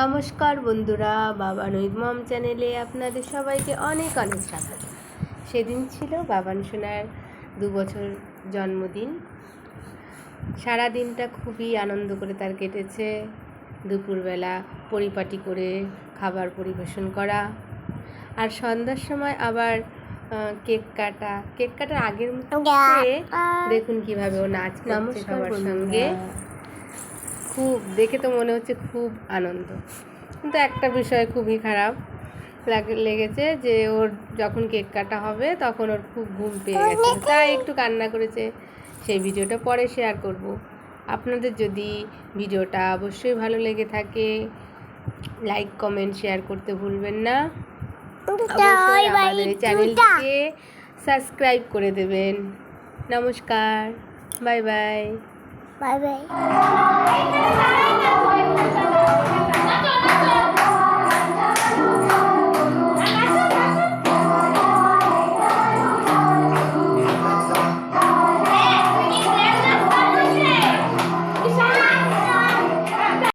নমস্কার বন্ধুরা বাবা মম চ্যানেলে আপনাদের সবাইকে অনেক অনেক স্বাগত। সেদিন ছিল বাবান সোনার দু বছর জন্মদিন। সারা দিনটা খুবই আনন্দ করে তার কেটেছে। দুপুরবেলা পরিপাটি করে খাবার পরিবেশন করা। আর সন্ধ্যার সময় আবার কেক কাটা। কেক কাটার আগের মুহূর্তে দেখুন কীভাবে ও নাচ করছে সবার সঙ্গে। খুব দেখে তো মনে হচ্ছে খুব আনন্দ। কিন্তু একটা বিষয় খুবই খারাপ লেগেছে যে ওর যখন কেক কাটা হবে তখন ওর খুব ঘুম পেয়ে গেছে। তাই একটু কান্না করেছে। সেই ভিডিওটা পরে শেয়ার করব। আপনাদের যদি ভিডিওটা অবশ্যই ভালো লেগে থাকে লাইক কমেন্ট শেয়ার করতে ভুলবেন না। অবশ্যই আমাদের চ্যানেলটিকে সাবস্ক্রাইব করে দেবেন। নমস্কার। Bye bye bye bye